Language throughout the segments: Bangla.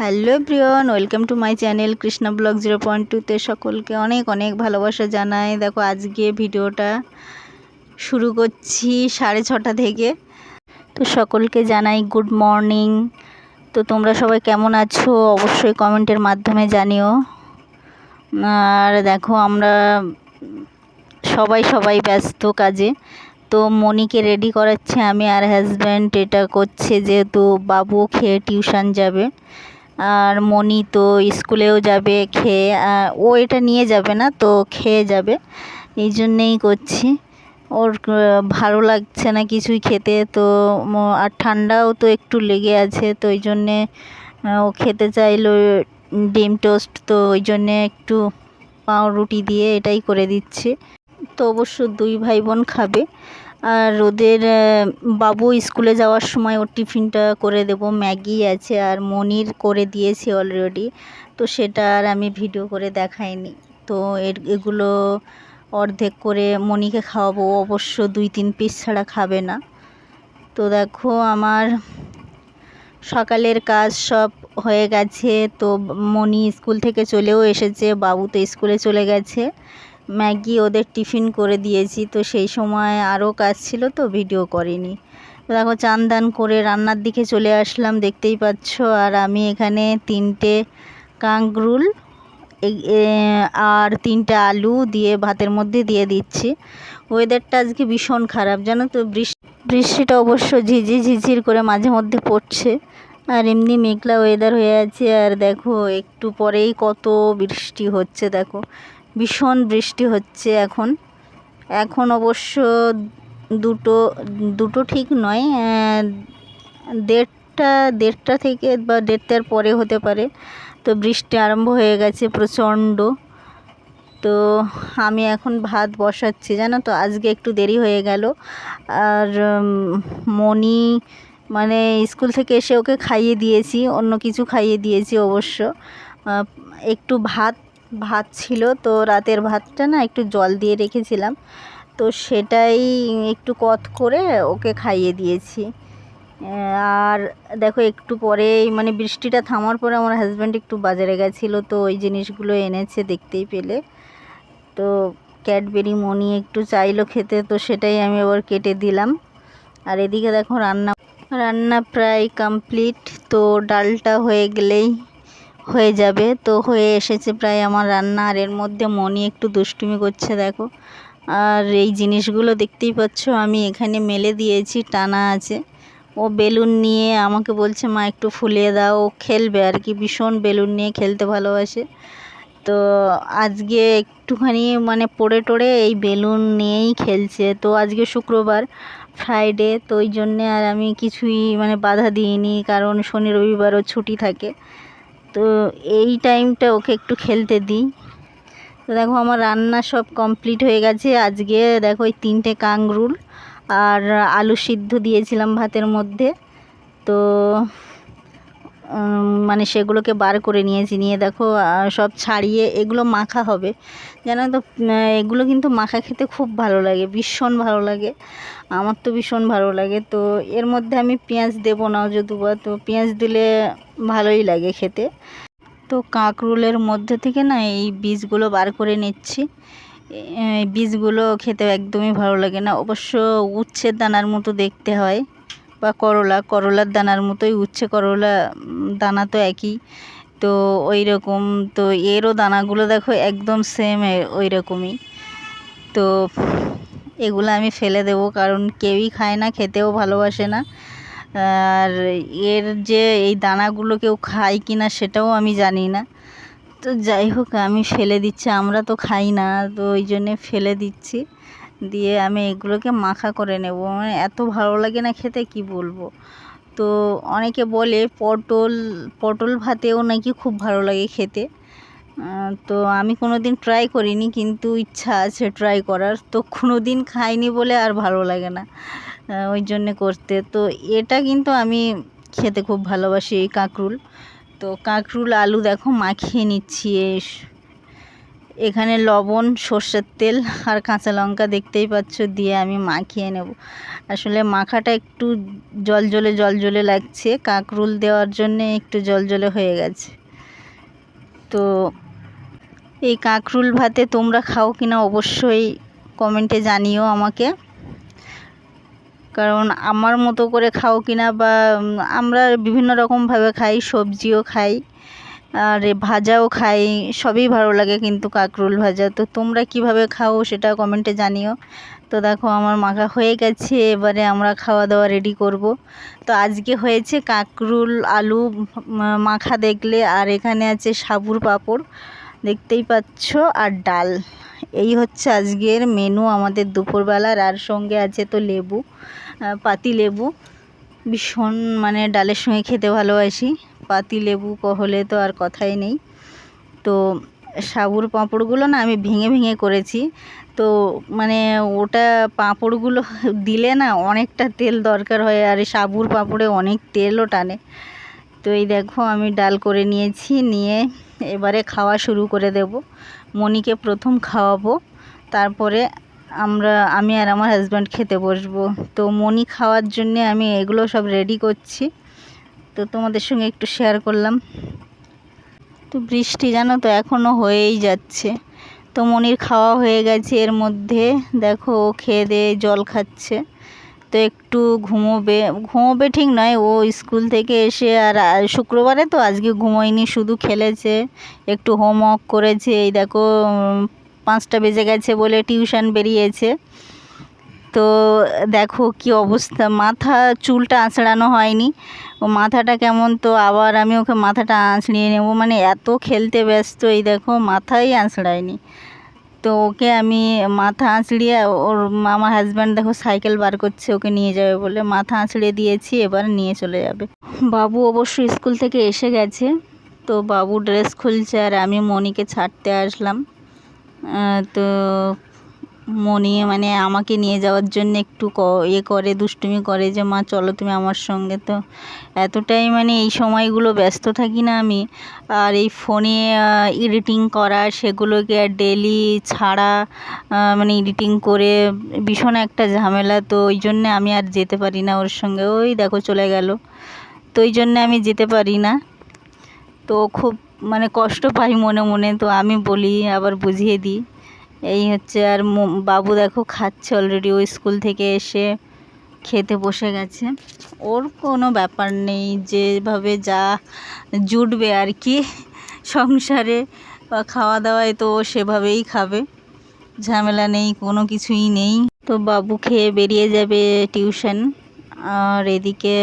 Hello প্রিয়ন welcome to my channel Krishna blog zero point টুতে সকলকে অনেক অনেক ভালোবাসা জানাই। দেখো, আজকে ভিডিওটা শুরু করছি সাড়ে ছটা থেকে। তো সকলকে জানাই গুড মর্নিং। তো তোমরা সবাই কেমন আছো? অবশ্যই কমেন্টের মাধ্যমে জানিও। আর দেখো, আমরা সবাই সবাই ব্যস্ত কাজে। তো মনিকে রেডি করাচ্ছে আমি আর হাজব্যান্ড এটা করছে যেহেতু বাবু খেয়ে টিউশন যাবে। আর মনি তো স্কুলেও যাবে, খেয়ে ও এটা নিয়ে যাবে না, তো খেয়ে যাবে। এই জন্যেই করছি। ওর ভালো লাগছে না কিছুই খেতে, তো আর ঠান্ডাও তো একটু লেগে আছে, তো ওই জন্যে ও খেতে চাইলো ডিম টোস্ট, তো ওই জন্যে একটু পাউরুটি দিয়ে এটাই করে দিচ্ছি। তো অবশ্য দুই ভাই বোন খাবে। আর ওদের বাবু স্কুলে যাওয়ার সময় ওর টিফিনটা করে দেব। ম্যাগি আছে আর মনির করে দিয়েছি অলরেডি তো সেটা আর আমি ভিডিও করে দেখাইনি। তো এর, এগুলো অর্ধেক করে মনিকে খাওয়াবো। অবশ্য দুই তিন পিস ছাড়া খাবে না। তো দেখো আমার সকালের কাজ সব হয়ে গেছে। তো মনি স্কুল থেকে চলেও এসেছে। বাবু তো স্কুলে চলে গেছে। ম্যাগি ওদের টিফিন করে দিয়েছি, তো সেই সময় আরও কাজ ছিল তো ভিডিও করিনি। দেখো চান দান করে রান্নার দিকে চলে আসলাম, দেখতেই পাচ্ছ। আর আমি এখানে তিনটে কাঁকরুল আর তিনটে আলু দিয়ে ভাতের মধ্যে দিয়ে দিচ্ছি। ওয়েদারটা আজকে ভীষণ খারাপ, জানো তো বৃষ্টি, বৃষ্টিটা অবশ্য ঝিঝি ঝিঝির করে মাঝে মধ্যে পড়ছে। আর এমনি মেঘলা ওয়েদার হয়ে আছে। আর দেখো একটু পরেই কত বৃষ্টি হচ্ছে, দেখো। ভীষণ বৃষ্টি হচ্ছে এখন। এখন অবশ্য দুটো দুটো ঠিক নয় দেড়টা দেড়টা থেকে বা দেড়টার পরে হতে পারে। তো বৃষ্টি আরম্ভ হয়ে গেছে প্রচণ্ড। তো আমি এখন ভাত বসাচ্ছি, জানো তো? আজকে একটু দেরি হয়ে গেল। আর মনি মানে স্কুল থেকে এসে ওকে খাইয়ে দিয়েছি, অন্য কিছু খাইয়ে দিয়েছি অবশ্য। একটু ভাত ভাত ছিল, তো রাতের ভাতটা না একটু জল দিয়ে রেখেছিলাম। তো সেটাই একটু কত করে ওকে খাইয়ে দিয়েছি। আর দেখো একটু পরেই মানে বৃষ্টিটা থামার পরে আমার হাজব্যান্ড একটু বাজারে গেছিল, তো ওই জিনিসগুলো এনেছে দেখতেই পেলে। তো ক্যাডবেরি মনি একটু চাইলো খেতে, তো সেটাই আমি আবার কেটে দিলাম। আর এদিকে দেখো রান্না রান্না প্রায় কমপ্লিট তো ডালটা হয়ে গেলেই হয়ে যাবে। তো হয়ে এসেছে প্রায় আমার রান্না। আর এর মধ্যে মনি একটু দুষ্টুমি করছে, দেখো। আর এই জিনিসগুলো দেখতেই পাচ্ছ, আমি এখানে মেলে দিয়েছি, টানা আছে। ও বেলুন নিয়ে আমাকে বলছে, মা, একটু ফুলিয়ে দাও। ও খেলবে আর কি, ভীষণ বেলুন নিয়ে খেলতে ভালোবাসে। তো আজকে একটুখানি মানে পড়ে টড়ে এই বেলুন নিয়েই খেলছে। তো আজকে শুক্রবার ফ্রাইডে তো ওই জন্যে আর আমি কিছুই মানে বাধা দিইনি, কারণ শনি রবিবারও ছুটি থাকে। তো এই টাইমটা ওকে একটু খেলতে দিই। তো দেখো আমার রান্না সব কমপ্লিট হয়ে গেছে। আজকে দেখো ওই তিনটে কাংরুল আর আলু সিদ্ধ দিয়েছিলাম ভাতের মধ্যে। তো মানে সেগুলোকে বার করে নিয়েছি। নিয়ে দেখো সব ছাড়িয়ে এগুলো মাখা হবে। জানো তো এগুলো কিন্তু মাখা খেতে খুব ভালো লাগে, ভীষণ ভালো লাগে। আমার তো ভীষণ ভালো লাগে। তো এর মধ্যে আমি পেঁয়াজ দেবো না যদুবা। তো পেঁয়াজ দিলে ভালোই লাগে খেতে। তো কাঁকরুলের মধ্যে থেকে না এই বীজগুলো বার করে নিচ্ছি। বীজগুলো খেতে একদমই ভালো লাগে না। অবশ্য উচ্ছের দানার মতো দেখতে হয়। বা করলা, করলার দানার মতোই উচ্ছে, করলা দানা তো একই। তো ওই রকম তো এরও দানাগুলো দেখো একদম সেম ওই রকমই তো এগুলো আমি ফেলে দেবো কারণ কেউই খায় না, খেতেও ভালোবাসে না। আর এর যে এই দানাগুলো কেউ খায় কি না সেটাও আমি জানি না। তো যাই হোক, আমি ফেলে দিচ্ছি, আমরা তো খাই না, তো ওই জন্যে ফেলে দিচ্ছি। দিয়ে আমি এগুলোকে মাখা করে নেব। মানে এত ভালো লাগে না খেতে, কি বলব? তো অনেকে বলে পটল পটল ভাতেও নাকি খুব ভালো লাগে খেতে। তো আমি কোনো দিন ট্রাই করিনি, কিন্তু ইচ্ছা আছে ট্রাই করার। তো কোনো দিন খাইনি বলে আর ভালো লাগে না ওই জন্যে করতে। তো এটা কিন্তু আমি খেতে খুব ভালোবাসি, এই কাঁকরুল। তো কাঁকরুল, আলু দেখো, মাখিয়ে নিচ্ছি এখানে লবণ, সর্ষের তেল আর কাঁচা লঙ্কা দেখতেই পাচ্ছ, দিয়ে আমি মাখিয়ে নেব। আসলে মাখাটা একটু জল জলে জল জলে লাগছে, কাঁকরুল দেওয়ার জন্যে একটু জল জলে হয়ে গেছে। তো এই কাঁকরুল ভাতে তোমরা খাও কিনা অবশ্যই কমেন্টে জানিও আমাকে। কারণ আমার মতো করে খাও কিনা বা আমরা বিভিন্ন রকমভাবে খাই, সবজিও খাই। আর ভাজাও খাই, সবই ভালো লাগে কিন্তু কাঁকরোল ভাজা। তো তোমরা কীভাবে খাও সেটা কমেন্টে জানিও। তো দেখো আমার মাখা হয়ে গেছে, এবারে আমরা খাওয়া দাওয়া রেডি করব। তো আজকে হয়েছে কাঁকরুল আলু মাখা দেখলে, আর এখানে আছে সাবুর পাঁপড়, দেখতেই পাচ্ছ, আর ডাল। এই হচ্ছে আজকের মেনু আমাদের দুপুরবেলার, আর সঙ্গে আছে তো লেবু পাতি লেবু। ভীষণ মানে ডালের সঙ্গে খেতে ভালোবাসি। পাতি, লেবু হলে তো আর কথাই নেই। তো সাবুর পাঁপড়গুলো না আমি ভেঙে ভেঙে করেছি। তো মানে ওটা পাঁপড়গুলো দিলে না অনেকটা তেল দরকার হয় আর সাবুর পাঁপড়ে অনেক তেলও টানে। তো এই দেখো আমি ডাল করে নিয়েছি, নিয়ে এবারে খাওয়া শুরু করে দেব। মনিকে প্রথম খাওয়াবো, তারপরে আমরা, আমি আর আমার হাজব্যান্ড খেতে বসবো। তো মনি খাওয়ার জন্যে আমি এগুলো সব রেডি করছি। তো তোমাদের সঙ্গে একটু শেয়ার করলাম। তো বৃষ্টি জানো তো এখনও হয়েই যাচ্ছে। তো মনির খাওয়া হয়ে গেছে এর মধ্যে। দেখো ও খেয়ে দিয়ে জল খাচ্ছে। তো একটু ঘুমোবে ঘুমোবে ঠিক নয়, ও স্কুল থেকে এসে আর শুক্রবারে তো আজকে ঘুমোয়নি, শুধু খেলেছে, একটু হোমওয়ার্ক করেছে। এই দেখো পাঁচটা বেজে গেছে বলে টিউশন বেরিয়েছে। তো দেখো কি অবস্থা। মাথা চুলটা আঁচড়ানো হয়নি। ও মাথাটা কেমন তো, আবার আমি ওকে মাথাটা আঁচড়িয়ে নেব। মানে এত খেলতে ব্যস্ত এই দেখো, মাথাই আঁচড়ায়নি। তো ওকে আমি মাথা আঁচড়িয়ে, ওর আমার হাজব্যান্ড দেখো সাইকেল বার করছে, ওকে নিয়ে যাবে বলে। মাথা আঁচড়িয়ে দিয়েছি, এবার নিয়ে চলে যাবে। বাবু অবশ্য স্কুল থেকে এসে গেছে। তো বাবু ড্রেস খুলছে, আর আমি মনিকে ছাড়তে আসলাম। তো মনি মানে আমাকে নিয়ে যাওয়ার জন্য একটু ইয়ে করে, দুষ্টুমি করে যে, মা, চলো তুমি আমার সঙ্গে। তো এতটাই মানে এই সময়গুলো ব্যস্ত থাকি না আমি। আর এই ফোনে এডিটিং করা, সেগুলোকে আর ডেলি ছাড়া মানে এডিটিং করে ভীষণ একটা ঝামেলা। তো ওই জন্যে আমি আর যেতে পারি না ওর সঙ্গে। ওই দেখো চলে গেল। তো ওই জন্যে আমি যেতে পারি না। তো খুব মানে কষ্ট পাই মনে মনে। তো আমি বলি, আবার বুঝিয়ে দিই। এই হচ্ছে আর বাবু দেখো খাচ্ছে অলরেডি ও স্কুল থেকে এসে খেতে বসে গেছে। ওর কোনো ব্যাপার নেই, যেভাবে যা জুটবে আর কি সংসারে বা খাওয়া দাওয়ায় তো সেভাবেই খাবে, ঝামেলা নেই, কোনো কিছুই নেই। তো বাবু খেয়ে বেরিয়ে যাবে টিউশন আর এদিকে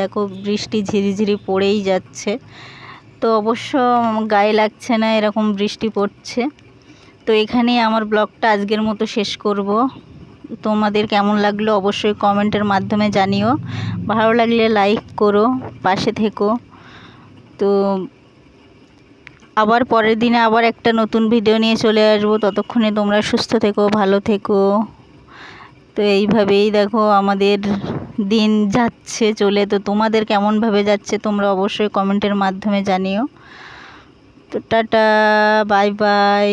দেখো বৃষ্টি ঝিরিঝিরি পড়েই যাচ্ছে। তো অবশ্য গায়ে লাগছে না, এরকম বৃষ্টি পড়ছে। তো এখানেই আমার ব্লগটা আজকের মতো শেষ করব। তোমাদের কেমন লাগল অবশ্যই কমেন্টের মাধ্যমে জানিও। ভালো লাগলে লাইক করো, পাশে থেকো। তো আবার পরের দিনে আবার একটা নতুন ভিডিও নিয়ে চলে আসব। ততক্ষণে তোমরা সুস্থ থেকো, ভালো থেকো। তো এইভাবেই দেখো আমাদের দিন যাচ্ছে, চলে। তো তোমাদের কেমনভাবে যাচ্ছে তোমরা অবশ্যই কমেন্টের মাধ্যমে জানিও। তো টাটা বাই বাই